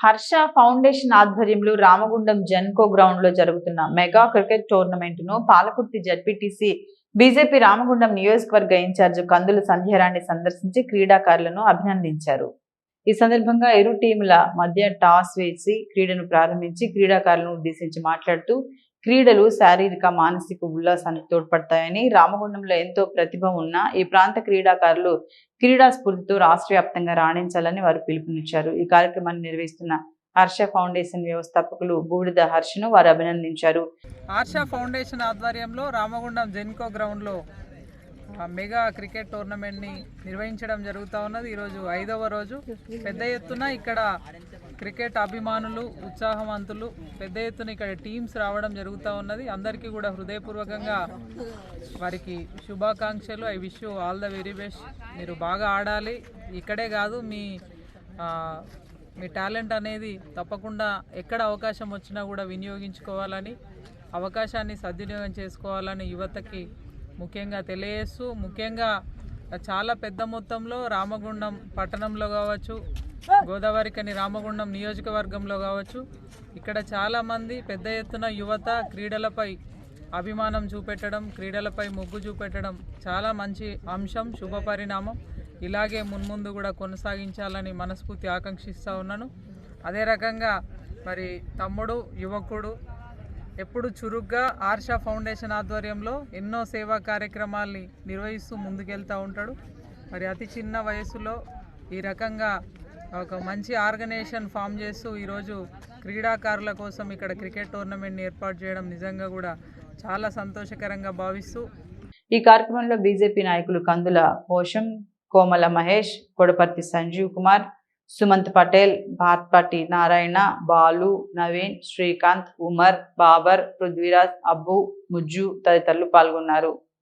Harsha foundation ఆధ్వర్యంలో రామగుండం జన్కో గ్రౌండ్లో జరుగుతున్న మెగా క్రికెట్ టోర్నమెంట్ను పాలకుర్తి జడ్పీటీసీ బీజేపీ రామగుండం నియోజకవర్గ ఇన్ఛార్జ్ కందుల సంధ్యారాణి సందర్శించి క్రీడాకారులను అభినందించారు. ఈ సందర్భంగా ఇరు టీముల మధ్య టాస్ వేసి క్రీడను ప్రారంభించి క్రీడాకారులను ఉద్దేశించి మాట్లాడుతూ క్రీడలు శారీరక మానసిక ఉల్లాసానికి తోడ్పడతాయని రామగుండంలో ఎంతో ప్రతిభ ఉన్న ఈ ప్రాంత క్రీడాకారులు క్రీడా స్ఫూర్తితో రాష్ట్ర వ్యాప్తంగా రాణించాలని వారు పిలుపునిచ్చారు. ఈ కార్యక్రమాన్ని నిర్వహిస్తున్న హర్ష ఫౌండేషన్ వ్యవస్థాపకులు బూడిద హర్షను వారు అభినందించారు. హర్ష ఫౌండేషన్ ఆధ్వర్యంలో రామగుండం జెన్కో గ్రౌండ్లో మెగా క్రికెట్ టోర్నమెంట్ని నిర్వహించడం జరుగుతూ ఉన్నది. ఈరోజు ఐదవ రోజు. పెద్ద ఎత్తున ఇక్కడ క్రికెట్ అభిమానులు ఉత్సాహవంతులు పెద్ద ఎత్తున ఇక్కడ టీమ్స్ రావడం జరుగుతూ ఉన్నది. అందరికీ కూడా హృదయపూర్వకంగా వారికి శుభాకాంక్షలు. I wish you all the very best. మీరు బాగా ఆడాలి. ఇక్కడే కాదు మీ మీ టాలెంట్ అనేది తప్పకుండా ఎక్కడ అవకాశం వచ్చినా కూడా వినియోగించుకోవాలని అవకాశాన్ని సద్వినియోగం చేసుకోవాలని యువతకి ముఖ్యంగా తెలియజేస్తూ ముఖ్యంగా చాలా పెద్ద మొత్తంలో రామగుండం పట్టణంలో కావచ్చు గోదావరి కని రామగుండం నియోజకవర్గంలో కావచ్చు. ఇక్కడ చాలామంది పెద్ద ఎత్తున యువత క్రీడలపై అభిమానం చూపెట్టడం క్రీడలపై మొగ్గు చూపెట్టడం చాలా మంచి అంశం శుభ పరిణామం. ఇలాగే మున్ముందు కూడా కొనసాగించాలని మనస్ఫూర్తి ఆకాంక్షిస్తూ ఉన్నాను. అదే రకంగా మరి తమ్ముడు యువకుడు ఎప్పుడు చురుగ్గా ఆర్షా ఫౌండేషన్ ఆధ్వర్యంలో ఎన్నో సేవా కార్యక్రమాల్ని నిర్వహిస్తూ ముందుకెళ్తూ ఉంటాడు. మరి అతి చిన్న వయసులో ఈ రకంగా ఒక మంచి ఆర్గనైజేషన్ ఫామ్ చేస్తూ ఈరోజు క్రీడాకారుల కోసం ఇక్కడ క్రికెట్ టోర్నమెంట్ని ఏర్పాటు చేయడం నిజంగా కూడా చాలా సంతోషకరంగా భావిస్తూ ఈ కార్యక్రమంలో బీజేపీ నాయకులు కందుల పోషం కోమల మహేష్ కొడపర్తి సంజీవ్ కుమార్ సుమంత్ పటేల్ భాత్పాటి నారాయణ బాలు నవీన్ శ్రీకాంత్ ఉమర్ బాబర్ పృథ్వీరాజ్ అబ్బు ముజ్జు తదితరులు పాల్గొన్నారు.